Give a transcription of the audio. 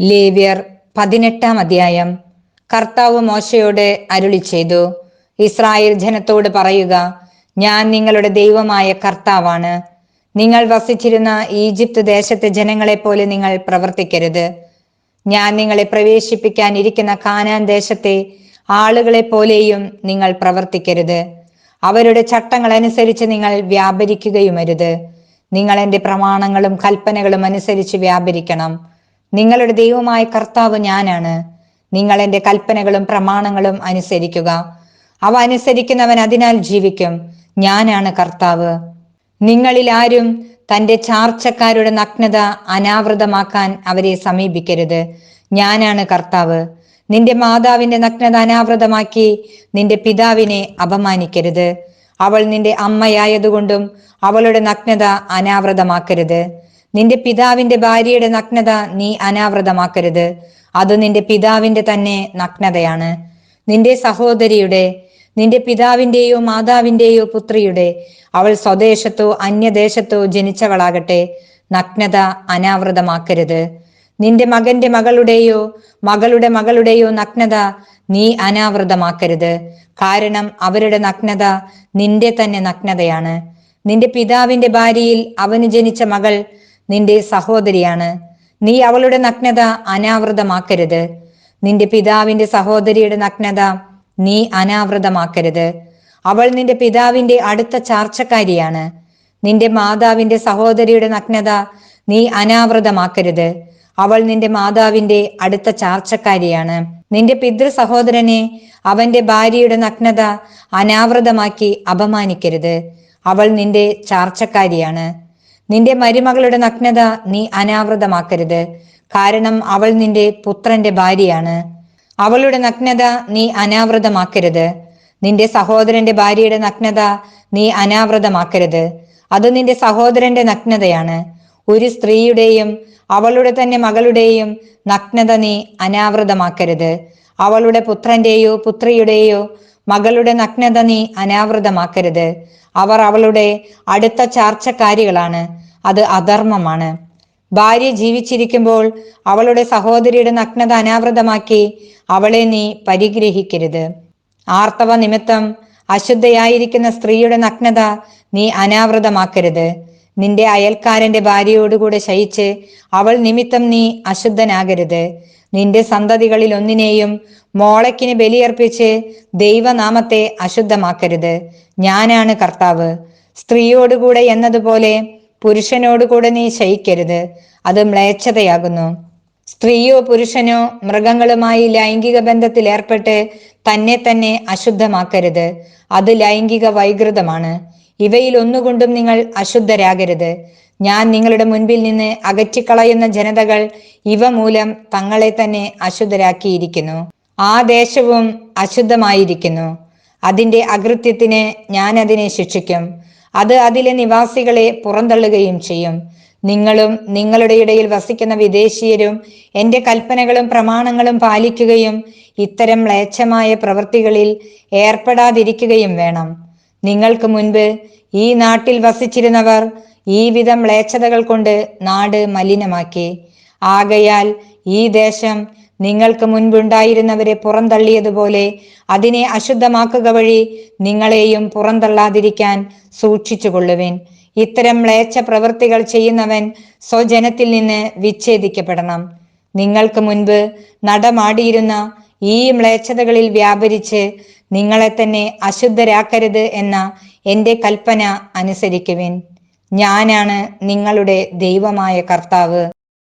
ലേവ്യർ പതിനെട്ടാം അധ്യായം. കർത്താവ് മോശയോട് അരുളി ചെയ്തു ഇസ്രായേൽ ജനത്തോട് പറയുക ഞാൻ നിങ്ങളുടെ ദൈവമായ കർത്താവാണ്. നിങ്ങൾ വസിച്ചിരുന്ന ഈജിപ്ത് ദേശത്തെ ജനങ്ങളെ പോലെ നിങ്ങൾ പ്രവർത്തിക്കരുത്. ഞാൻ നിങ്ങളെ പ്രവേശിപ്പിക്കാൻ ഇരിക്കുന്ന കാനാൻ ദേശത്തെ ആളുകളെ പോലെയും നിങ്ങൾ പ്രവർത്തിക്കരുത്. അവരുടെ ചട്ടങ്ങൾ അനുസരിച്ച് നിങ്ങൾ വ്യാപരിക്കുകയുമരുത്. നിങ്ങൾ എന്റെ പ്രമാണങ്ങളും കൽപ്പനകളും അനുസരിച്ച് വ്യാപരിക്കണം. നിങ്ങളുടെ ദൈവമായ കർത്താവ് ഞാനാണ്. നിങ്ങൾ എന്റെ കൽപ്പനകളും പ്രമാണങ്ങളും അനുസരിക്കുക. അവ അനുസരിക്കുന്നവൻ അതിനാൽ ജീവിക്കും. ഞാനാണ് കർത്താവ്. നിങ്ങളിൽ ആരും തന്റെ ചാർച്ചക്കാരുടെ നഗ്നത അനാവൃതമാക്കാൻ അവരെ സമീപിക്കരുത്. ഞാനാണ് കർത്താവ്. നിന്റെ മാതാവിന്റെ നഗ്നത അനാവൃതമാക്കി നിന്റെ പിതാവിനെ അപമാനിക്കരുത്. അവൾ നിന്റെ അമ്മയായതുകൊണ്ടും അവളുടെ നഗ്നത അനാവൃതമാക്കരുത്. നിന്റെ പിതാവിന്റെ ഭാര്യയുടെ നഗ്നത നീ അനാവൃതമാക്കരുത്. അത് നിന്റെ പിതാവിന്റെ തന്നെ നഗ്നതയാണ്. നിന്റെ സഹോദരിയുടെ നിന്റെ പിതാവിന്റെയോ മാതാവിന്റെയോ പുത്രിയുടെ അവൾ സ്വദേശത്തോ അന്യദേശത്തോ ജനിച്ചവളാകട്ടെ. നഗ്നത അനാവൃതമാക്കരുത്. നിന്റെ മകന്റെ മകളുടെയോ മകളുടെ മകളുടെയോ നഗ്നത നീ അനാവൃതമാക്കരുത്. കാരണം അവരുടെ നഗ്നത നിന്റെ തന്നെ നഗ്നതയാണ്. നിന്റെ പിതാവിന്റെ ഭാര്യയിൽ അവന് ജനിച്ച മകൾ നിന്റെ സഹോദരിയാണ്. നീ അവളുടെ നഗ്നത അനാവൃതമാക്കരുത്. നിന്റെ പിതാവിന്റെ സഹോദരിയുടെ നഗ്നത നീ അനാവൃതമാക്കരുത്. അവൾ നിന്റെ പിതാവിന്റെ അടുത്ത ചാർച്ചക്കാരിയാണ്. നിന്റെ മാതാവിന്റെ സഹോദരിയുടെ നഗ്നത നീ അനാവൃതമാക്കരുത്. അവൾ നിന്റെ മാതാവിന്റെ അടുത്ത ചാർച്ചക്കാരിയാണ്. നിന്റെ പിതൃ സഹോദരനെ അവന്റെ ഭാര്യയുടെ നഗ്നത അനാവൃതമാക്കി അപമാനിക്കരുത്. അവൾ നിന്റെ ചാർച്ചക്കാരിയാണ്. നിന്റെ മരുമകളുടെ നഗ്നത നീ അനാവൃതമാക്കരുത്. കാരണം അവൾ നിന്റെ പുത്രന്റെ ഭാര്യയാണ്. അവളുടെ നഗ്നത നീ അനാവൃതമാക്കരുത്. നിന്റെ സഹോദരന്റെ ഭാര്യയുടെ നഗ്നത നീ അനാവൃതമാക്കരുത്. അത് നിന്റെ സഹോദരന്റെ നഗ്നതയാണ്. ഒരു സ്ത്രീയുടെയും അവളുടെ തന്നെ മകളുടെയും നഗ്നത നീ അനാവൃതമാക്കരുത്. അവളുടെ പുത്രന്റെയോ പുത്രിയുടെയോ മകളുടെ നഗ്നത നീ അനാവൃതമാക്കരുത്. അവർ അവളുടെ അടുത്ത ചാർച്ചക്കാരികളാണ്. അത് അധർമ്മമാണ്. ഭാര്യ ജീവിച്ചിരിക്കുമ്പോൾ അവളുടെ സഹോദരിയുടെ നഗ്നത അനാവൃതമാക്കി അവളെ നീ പരിഗ്രഹിക്കരുത്. ആർത്തവ നിമിത്തം അശുദ്ധയായിരിക്കുന്ന സ്ത്രീയുടെ നഗ്നത നീ അനാവൃതമാക്കരുത്. നിന്റെ അയൽക്കാരന്റെ ഭാര്യയോടുകൂടെ ശയിച്ച് അവൾ നിമിത്തം നീ അശുദ്ധനാകരുത്. നിന്റെ സന്തതികളിൽ ഒന്നിനെയും മോളയ്ക്കിന് ബലിയർപ്പിച്ച് ദൈവനാമത്തെ അശുദ്ധമാക്കരുത്. ഞാനാണ് കർത്താവ്. സ്ത്രീയോടുകൂടെ എന്നതുപോലെ പുരുഷനോടുകൂടെ നീ ശയിക്കരുത്. അത് മ്ലേച്ഛതയാകുന്നു. സ്ത്രീയോ പുരുഷനോ മൃഗങ്ങളുമായി ലൈംഗിക ബന്ധത്തിൽ ഏർപ്പെട്ട് തന്നെ തന്നെ അശുദ്ധമാക്കരുത്. അത് ലൈംഗിക വൈകൃതമാണ്. ഇവയിൽ ഒന്നുകൊണ്ടും നിങ്ങൾ അശുദ്ധരാകരുത്. ഞാൻ നിങ്ങളുടെ മുൻപിൽ നിന്ന് അകറ്റിക്കളയുന്ന ജനതകൾ ഇവ മൂലം തങ്ങളെ തന്നെ അശുദ്ധരാക്കിയിരിക്കുന്നു. ആ ദേശവും അശുദ്ധമായിരിക്കുന്നു. അതിന്റെ അകൃത്യത്തിന് ഞാൻ അതിനെ ശിക്ഷിക്കും. അത് അതിലെ നിവാസികളെ പുറന്തള്ളുകയും ചെയ്യും. നിങ്ങളും നിങ്ങളുടെ ഇടയിൽ വസിക്കുന്ന വിദേശീയരും എന്റെ കൽപ്പനകളും പ്രമാണങ്ങളും പാലിക്കുകയും ഇത്തരം മ്ലേച്ഛമായ പ്രവൃത്തികളിൽ ഏർപ്പെടാതിരിക്കുകയും വേണം. നിങ്ങൾക്ക് മുൻപ് ഈ നാട്ടിൽ വസിച്ചിരുന്നവർ ഈ വിധം മ്ലേച്ഛതകൾ കൊണ്ട് നാട് മലിനമാക്കി. ആകയാൽ ഈ ദേശം നിങ്ങൾക്ക് മുൻപുണ്ടായിരുന്നവരെ പുറന്തള്ളിയതുപോലെ അതിനെ അശുദ്ധമാക്കുക വഴി നിങ്ങളെയും പുറന്തള്ളാതിരിക്കാൻ സൂക്ഷിച്ചുകൊള്ളുവിൻ. ഇത്തരം മ്ലേച്ഛ പ്രവൃത്തികൾ ചെയ്യുന്നവൻ സ്വജനത്തിൽ നിന്ന് വിച്ഛേദിക്കപ്പെടണം. നിങ്ങൾക്ക് മുൻപ് നടമാടിയിരുന്ന ഈ മ്ലേച്ഛതകളിൽ വ്യാപരിച്ച് നിങ്ങളെ തന്നെ അശുദ്ധരാക്കരുത് എന്ന എന്റെ കൽപ്പന അനുസരിക്കുവിൻ. ഞാനാണ് നിങ്ങളുടെ ദൈവമായ കർത്താവ്.